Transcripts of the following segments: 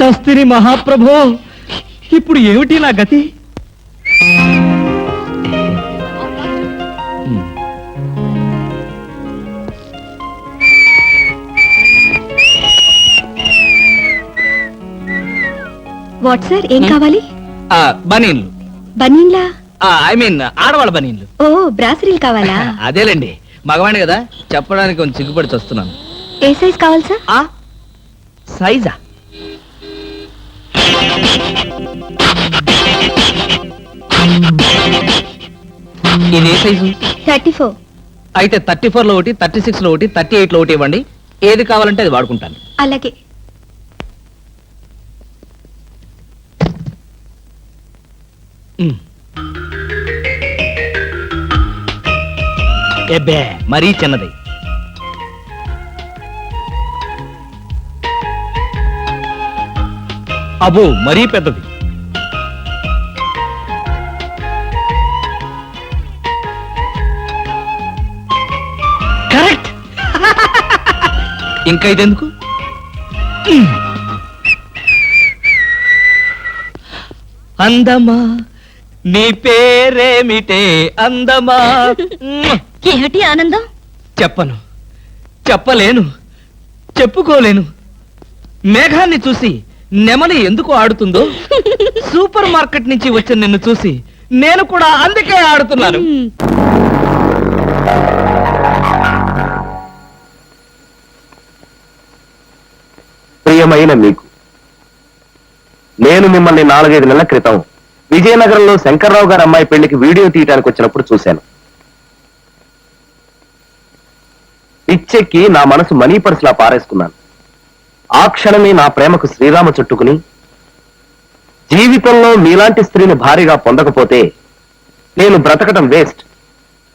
చస్తిని మహాప్రభో ఇప్పుడు ఏమిటి నా గతి. వాట్ సార్ ఏం కావాలి? ఆ, బనీన్లు. బనీన్లా? ఐ మీన్ ఆడవాళ్ళ బనీన్లు. ఓ బ్రాసరీలు కావాలా? అదేలేండి. మగవాణ్ణి కదా చెప్పడానికి కొంచెం సిగ్గుపడి వస్తున్నాను ఏ సైజ్ కావాలి సార్? ఆ సైజా? ఇది ఏ సైజు? Thirty four. అయితే థర్టీ ఫోర్లో ఒకటి థర్టీ సిక్స్లో ఒకటి థర్టీ ఎయిట్లో ఒకటి ఇవ్వండి. ఏది కావాలంటే అది వాడుకుంటాను. అలాగే. ఉమ్. ఎబ్బే మరీ చిన్నది అబో మరీ పెద్దది కరెక్ట్ ఇంకా ఇదెందుకు. అందమా నీ పేరేమిటే అందమా. ఏమిటి ఆనందం? చెప్పను. చెప్పలేను. చెప్పుకోలేను. మేఘాన్ని చూసి నెమలి ఎందుకు ఆడుతుందో? సూపర్ మార్కెట్ నుంచి వచ్చిన నిన్ను చూసి నేను కూడా అందుకే ఆడుతున్నాను. మ్మ్. ప్రియమైన మీకు నేను మిమ్మల్ని నాలుగైదు నెలల క్రితం విజయనగరంలో శంకర్రావు గారి అమ్మాయి పెళ్ళికి వీడియో తీయడానికి వచ్చినప్పుడు చూశాను. పిచ్చెక్కి నా మనసు మనీ పర్సులా పారేసుకున్నాను. ఆ క్షణమే నా ప్రేమకు శ్రీరామ చుట్టుకుని జీవితంలో మీలాంటి స్త్రీని భారీగా పొందకపోతే నేను బ్రతకటం వేస్ట్.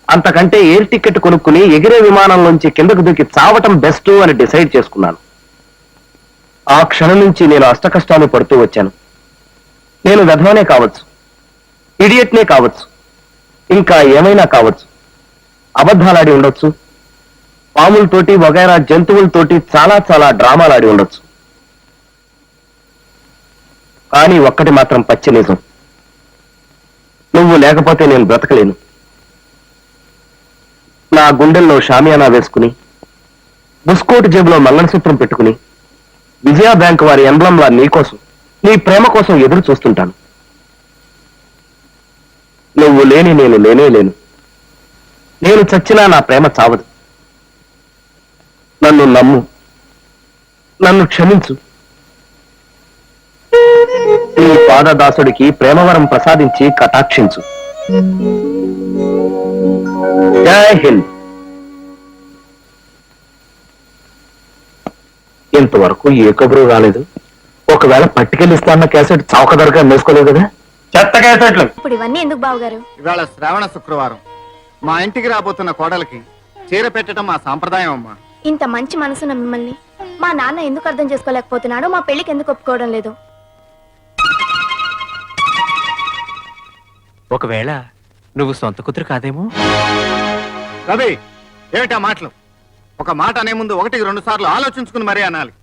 అంతకంటే ఎయిర్ టికెట్ కొనుక్కుని ఎగిరే విమానంలోంచి కిందకు దూకి చావటం బెస్ట్ అని డిసైడ్ చేసుకున్నాను. ఆ క్షణం నుంచి నేను అష్టకష్టాలు పడుతూ వచ్చాను. నేను వెధవనే కావచ్చు ఇడియట్నే కావచ్చు ఇంకా ఏమైనా కావచ్చు అబద్ధాలాడి ఉండొచ్చు పాములతోటి వగైరా జంతువులతోటి చాలా చాలా డ్రామాలాడి ఉండొచ్చు. కానీ ఒక్కటి మాత్రం పచ్చి నిజం. నువ్వు లేకపోతే నేను బ్రతకలేను. నా గుండెల్లో షామియానా వేసుకుని బుస్కోటు జేబులో మంగళసూత్రం పెట్టుకుని విజయ బ్యాంక్ వారి ఎంబ్లంలా నీకోసం నీ ప్రేమ కోసం ఎదురు చూస్తుంటాను. నువ్వు లేని నేను లేనే లేను. నేను చచ్చినా నా ప్రేమ చావదు. నన్ను నమ్ము. నన్ను క్షమించు. నీ పాదదాసుడికి ప్రేమవరం ప్రసాదించి కటాక్షించు. జై హింద్. ఇంతవరకు ఏ కబురు రాలేదు. ఒకవేళ పట్టుకెళ్ళిస్తాన్న క్యాసెట్ చౌక ధరగా వేసుకోలేవు కదా? చెత్త క్యాసెట్లు. ఇప్పుడు ఇవన్నీ ఎందుకు బావగారు? ఇవాళ శ్రావణ శుక్రవారం. మా ఇంటికి రాబోతున్న కోడలికి చీర పెట్టడం మా సాంప్రదాయం అమ్మా. ఇంత మంచి మనసున్న మిమ్మల్ని మా నాన్న ఎందుకు అర్థం చేసుకోలేకపోతున్నాడో మా పెళ్ళికి ఎందుకు ఒప్పుకోవడం లేదు? ఒకవేళ నువ్వు సొంత కూతురు కాదేమో? రవి ఏమిటా మాటలు? ఒక మాట అనే ముందు ఒకటికి రెండు సార్లు ఆలోచించుకుని మరీ అనాలి.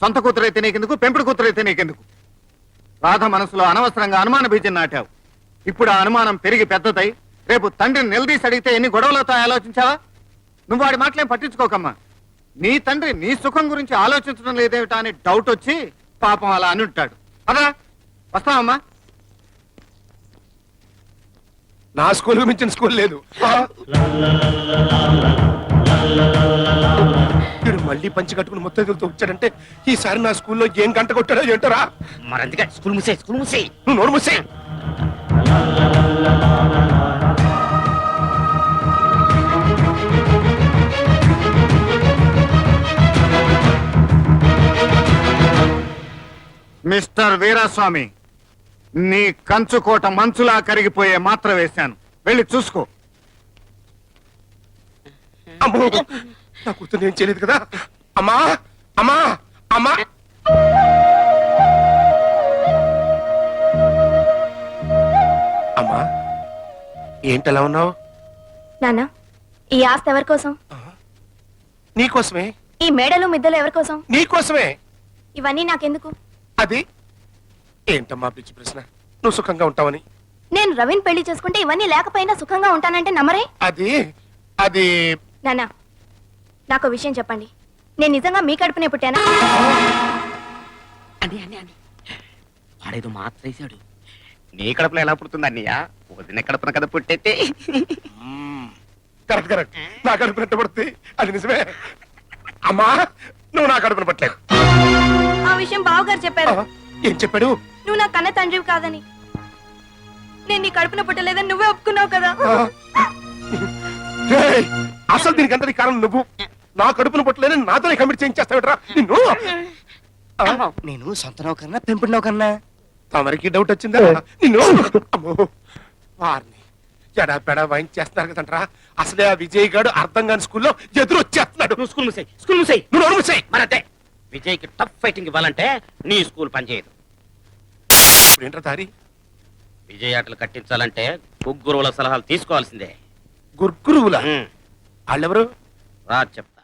సొంత కూతురైతే నీకెందుకు? పెంపుడు కూతురైతే నీకెందుకు? రాధ మనసులో అనవసరంగా అనుమాన బీజం నాటావు. ఇప్పుడు ఆ అనుమానం పెరిగి పెద్దదై రేపు తండ్రిని నిలదీసి అడిగితే ఎన్ని గొడవలతో ఆలోచించావా? నువ్వు వాడి మాటలేం పట్టించుకోకమ్మా. నీ తండ్రి నీ సుఖం గురించి ఆలోచించడం లేదేమిటా అని డౌట్ వచ్చి పాపం అలా అని ఉంటాడు. అదా వస్తావమ్మా. నా స్కూల్ మించిన స్కూల్ లేదు. ఆ? వీడు మళ్ళీ పంచి కట్టుకుని మొత్తం వచ్చాడంటే ఈసారి నా స్కూల్లో ఏం గంట కొట్టాడో ఏంటరా? మరందుకే స్కూల్ ముసే స్కూల్ ముసే నువ్వు నోరు మూసే మిస్టర్ వీరాస్వామి నీ కంచుకోట మంచులా కరిగిపోయే మాత్ర వేశాను. వెళ్ళి చూసుకో. అమ్మో! నా కూతురు నేను చేయలేదు కదా? అమ్మా! అమ్మా! అమ్మా! అమ్మా! ఏంటలా ఉన్నావు? నాన్న ఈ ఆస్తి ఎవరి కోసం? నీకోసమే ఈ మేడలు మిద్దలు ఎవరి కోసం? నీకోసమే ఇవన్నీ నాకెందుకు? అది? ఏంటమ్మా పిచ్చి ప్రశ్న? నువ్వు సుఖంగా ఉంటావని. నేను రవిని పెళ్ళి చేసుకుంటే ఇవన్నీ లేకపోయినా సుఖంగా ఉంటానంటే నమ్మరే? అది? అది నాన్న నాకు విషయం చెప్పండి. నేను నిజంగా మీ కడుపునే పుట్టానా? అని అని అని వాడేదో మాత్ర వేశాడు నీ కడుపులో ఎలా పుడుతుంది అన్నయ్య? వదిన కడుపున కదా పుట్టేతే కరెక్ట్ కరెక్ట్. నా కడుపున పడుతుంది అది నిజమే. అమ్మా నువ్వు నా కడుపున పట్టలేదు. ఆ విషయం బావగారు చెప్పారు. ఏం చెప్పాడు? నువ్వు నా కన్న తండ్రివి కాదని. నేను నీ కడుపున పుట్టలేదని నువ్వే ఒప్పుకున్నావు కదా. ఏయ్, అసలు దీనికి అంతటి కారణం నువ్వు. నా కడుపున పట్టలేని నాతోనే కమిట్ చేయించేస్తావుట్రా? నిన్ను. ఆ, నేను సొంత నౌకన్నా పెంపుడు నౌకన్నా తమరికి డౌట్ వచ్చిందా? నిన్ను. అమ్మో. వారిని ఎడా పెడా వాయించేస్తున్నారు కదంట్రా. అసలే ఆ విజయ్ గాడు అర్థం కాని స్కూల్లో ఎదురు వచ్చేస్తున్నాడు నువ్వు స్కూల్ ముసే స్కూల్ ముసే నువ్వు నోరు మూసేయ్. మరతే విజయ్కి టఫ్ ఫైటింగ్ ఇవ్వాలంటే నీ స్కూల్ పనిచేయదు ఇప్పుడు ఏంట్రా దారి? విజయ్ ఆటలు కట్టించాలంటే ముగ్గురువుల సలహాలు తీసుకోవాల్సిందే. గుర్గురువుల? వాళ్ళెవరు రా చెప్తా.